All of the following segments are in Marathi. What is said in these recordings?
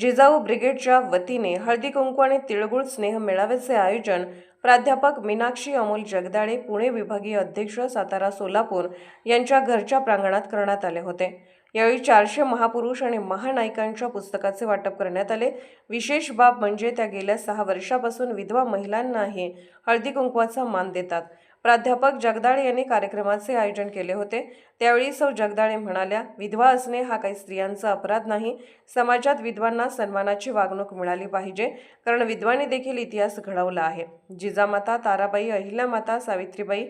जिजाऊ ब्रिगेडच्या वतीने हळदी कुंकू आणि तिळगुळ स्नेह मेळाव्याचे आयोजन प्राध्यापक मीनाक्षी अमोल जगदाळे पुणे विभागीय अध्यक्ष सातारा सोलापूर यांच्या घरच्या प्रांगणात करण्यात आले होते. यावेळी चारशे महापुरुष आणि महानायकांच्या पुस्तकाचे वाटप करण्यात आले. विशेष बाब म्हणजे त्या गेल्या सहा वर्षापासून विधवा महिलांनाही हळदी कुंकवाचा मान देतात. प्राध्यापक जगदाळे यांनी कार्यक्रमाचे आयोजन केले होते. त्यावेळी सौ जगदाळे म्हणाल्या विधवा असणे हा काही स्त्रियांचा अपराध नाही. समाजात विधवांना सन्मानाची वागणूक मिळाली पाहिजे. कारण विधवाने देखील इतिहास घडवला आहे. जिजामाता ताराबाई अहिल्यामाता सावित्रीबाई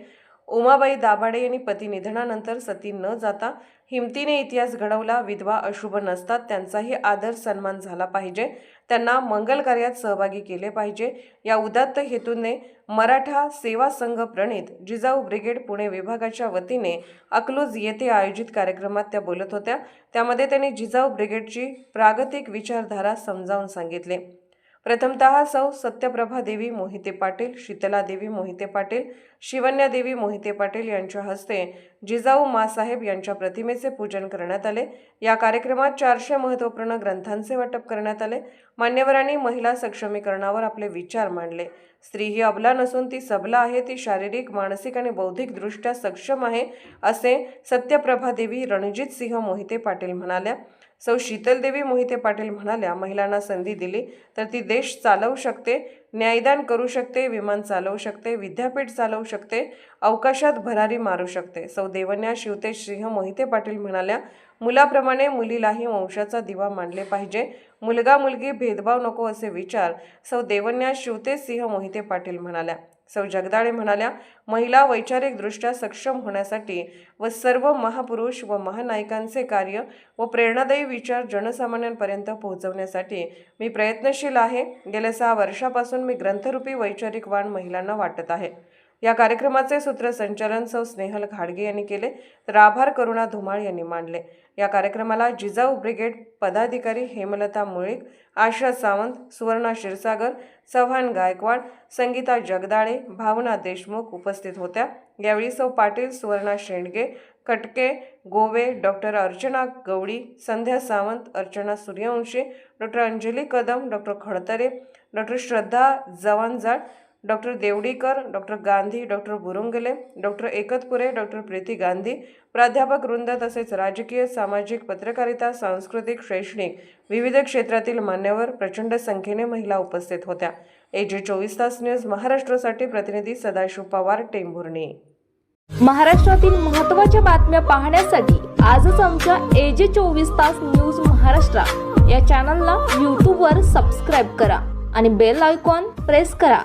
उमाबाई दाभाडे यांनी पती निधनानंतर सती न जाता हिमतीने इतिहास घडवला. विधवा अशुभ नसतात त्यांचाही आदर सन्मान झाला पाहिजे. त्यांना मंगल कार्यात सहभागी केले पाहिजे. या उदात्त हेतूने मराठा सेवा संघ प्रणित जिजाऊ ब्रिगेड पुणे विभागाच्या वतीने अकलूज येथे आयोजित कार्यक्रमात त्या बोलत होत्या. त्यामध्ये त्यांनी जिजाऊ ब्रिगेडची प्रागतिक विचारधारा समजावून सांगितले. प्रथमतः सौ सत्यप्रभा देवी मोहिते पाटील शीतला देवी मोहिते पाटील शिवन्या देवी मोहिते पाटील यांच्या हस्ते जिजाऊ मासाहेब यांच्या प्रतिमेचे पूजन करण्यात आले. या कार्यक्रमात चारशे महत्त्वपूर्ण ग्रंथांचे वाटप करण्यात आले. मान्यवरांनी महिला सक्षमीकरणावर आपले विचार मांडले. स्त्री ही अबला नसून ती सबला आहे ती शारीरिक मानसिक आणि बौद्धिकदृष्ट्या सक्षम आहे असे सत्यप्रभा देवी रणजित सिंह मोहिते पाटील म्हणाल्या. सौ शीतलदेवी मोहिते पाटील म्हणाल्या महिलांना संधी दिली तर ती देश चालवू शकते न्यायदान करू शकते विमान चालवू शकते विद्यापीठ चालवू शकते अवकाशात भरारी मारू शकते. सौ देवन्या शिवते सिंह मोहिते पाटील म्हणाल्या मुलाप्रमाणे मुलीलाही वंशाचा दिवा मानले पाहिजे. मुलगा मुलगी भेदभाव नको असे विचार सौ देवन्या शिवते सिंह मोहिते पाटील म्हणाल्या. सौ जगदाळे म्हणाल्या महिला वैचारिकदृष्ट्या सक्षम होण्यासाठी व सर्व महापुरुष व महानायकांचे कार्य व प्रेरणादायी विचार जनसामान्यांपर्यंत पोहोचवण्यासाठी मी प्रयत्नशील आहे. गेल्या सहा वर्षापासून मी ग्रंथरूपी वैचारिक वाण महिलांना वाटत आहे. या कार्यक्रमाचे सूत्रसंचालन सौ स्नेहल घाडगे यांनी केले. तर आभार करुणा धुमाळ यांनी मांडले. या कार्यक्रमाला जिजाऊ ब्रिगेड पदाधिकारी हेमलता मुळीक आशा सावंत सुवर्णा क्षीरसागर चव्हाण गायकवाड संगीता जगदाळे भावना देशमुख उपस्थित होत्या. यावेळी सौ Patil Suvarna Shendge Katke Gove doctor Archana Gawali Sandhya Sawant Archana Suryavanshi doctor Anjali Kadam doctor Khadtare doctor Shraddha Jawanjad doctor Deodikar doctor Gandhi doctor Burungale doctor Ekatpure doctor Preeti Gandhi प्राध्यापक वृंद तसेच राजकीय सामाजिक पत्रकारिता सांस्कृतिक शैक्षणिक विविध क्षेत्रातील मान्यवर प्रचंड संख्येने महिला उपस्थित होत्या. एजे चोवीस तास न्यूज महाराष्ट्रासाठी प्रतिनिधी सदाशिव पवार टेंभुर्णी. महाराष्ट्रातील महत्त्वाच्या बातम्या पाहण्यासाठी आजच आमच्या एजे चोवीस तास न्यूज महाराष्ट्र या चॅनलला यूट्यूबवर सबस्क्राईब करा आणि बेल आयकॉन प्रेस करा.